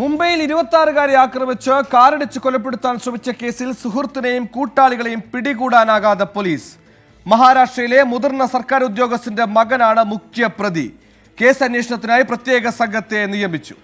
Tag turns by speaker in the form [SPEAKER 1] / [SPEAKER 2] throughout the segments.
[SPEAKER 1] മുംബൈയിൽ ഇരുപത്തി ആക്രമിച്ച് കാറിടിച്ച് കൊലപ്പെടുത്താൻ ശ്രമിച്ച കേസിൽ സുഹൃത്തിനെയും കൂട്ടാളികളെയും പിടികൂടാനാകാതെ പോലീസ്. മഹാരാഷ്ട്രയിലെ മുതിർന്ന സർക്കാർ ഉദ്യോഗസ്ഥന്റെ മകനാണ് മുഖ്യ പ്രതി. കേസ് അന്വേഷണത്തിനായി പ്രത്യേക സംഘത്തെ നിയമിച്ചു.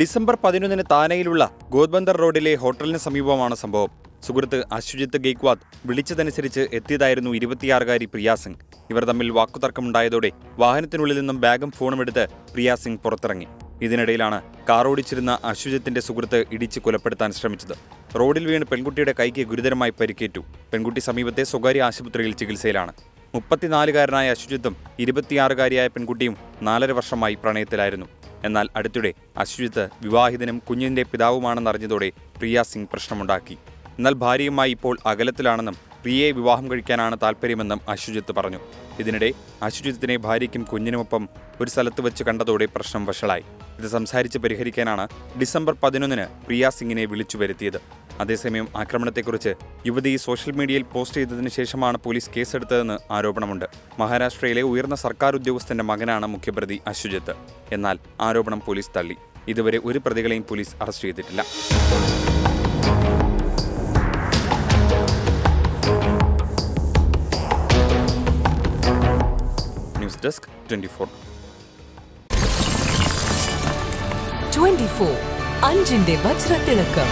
[SPEAKER 2] ഡിസംബർ പതിനൊന്നിന് താനയിലുള്ള ഗോദ്ബന്ദർ റോഡിലെ ഹോട്ടലിന് സമീപമാണ് സംഭവം. സുഹൃത്ത് അശ്വജിത്ത് ഗെയ്ക്വാദ് വിളിച്ചതനുസരിച്ച് എത്തിയതായിരുന്നു ഇരുപത്തിയാറുകാരി പ്രിയ സിംഗ്. ഇവർ തമ്മിൽ വാക്കുതർക്കമുണ്ടായതോടെ വാഹനത്തിനുള്ളിൽ നിന്നും ബാഗും ഫോണും എടുത്ത് പ്രിയ സിംഗ് പുറത്തിറങ്ങി. ഇതിനിടയിലാണ് കാർ ഓടിച്ചിരുന്ന അശ്വജിത്തിന്റെ സുഹൃത്ത് ഇടിച്ച് കൊലപ്പെടുത്താൻ ശ്രമിച്ചത്. റോഡിൽ വീണ് പെൺകുട്ടിയുടെ കൈക്ക് ഗുരുതരമായി പരിക്കേറ്റു. പെൺകുട്ടി സമീപത്തെ സ്വകാര്യ ആശുപത്രിയിൽ ചികിത്സയിലാണ്. മുപ്പത്തിനാലുകാരനായ അശ്വജിത്തും ഇരുപത്തിയാറുകാരിയായ പെൺകുട്ടിയും നാലര വർഷമായി പ്രണയത്തിലായിരുന്നു. എന്നാൽ അടുത്തിടെ അശ്വജിത്ത് വിവാഹിതനും കുഞ്ഞിന്റെ പിതാവുമാണെന്നറിഞ്ഞതോടെ പ്രിയ സിംഗ് പ്രശ്നമുണ്ടാക്കി. എന്നാൽ ഭാര്യയുമായി ഇപ്പോൾ അകലത്തിലാണെന്നും പ്രിയയെ വിവാഹം കഴിക്കാനാണ് താല്പര്യമെന്നും അശ്വജിത്ത് പറഞ്ഞു. ഇതിനിടെ അശ്വജിത്തിനെ ഭാര്യയ്ക്കും കുഞ്ഞിനുമൊപ്പം ഒരു സ്ഥലത്ത് വെച്ച് കണ്ടതോടെ പ്രശ്നം വഷളായി. ഇത് സംസാരിച്ച് പരിഹരിക്കാനാണ് ഡിസംബർ പതിനൊന്നിന് പ്രിയ സിംഗിനെ വിളിച്ചു വരുത്തിയത്. അതേസമയം ആക്രമണത്തെക്കുറിച്ച് യുവതി സോഷ്യൽ മീഡിയയിൽ പോസ്റ്റ് ചെയ്തതിനു ശേഷമാണ് പോലീസ് കേസെടുത്തതെന്ന് ആരോപണമുണ്ട്. മഹാരാഷ്ട്രയിലെ ഉയർന്ന സർക്കാർ ഉദ്യോഗസ്ഥന്റെ മകനാണ് മുഖ്യപ്രതി അശുജിത്ത് എന്നാൽ ആരോപണം പോലീസ് തള്ളി. ഇതുവരെ ഒരു പ്രതികളെയും പോലീസ് അറസ്റ്റ് ചെയ്തിട്ടില്ല. News desk twenty four.
[SPEAKER 3] Twenty four അഞ്ചിന്റെ വജ്രത്തിളക്കം.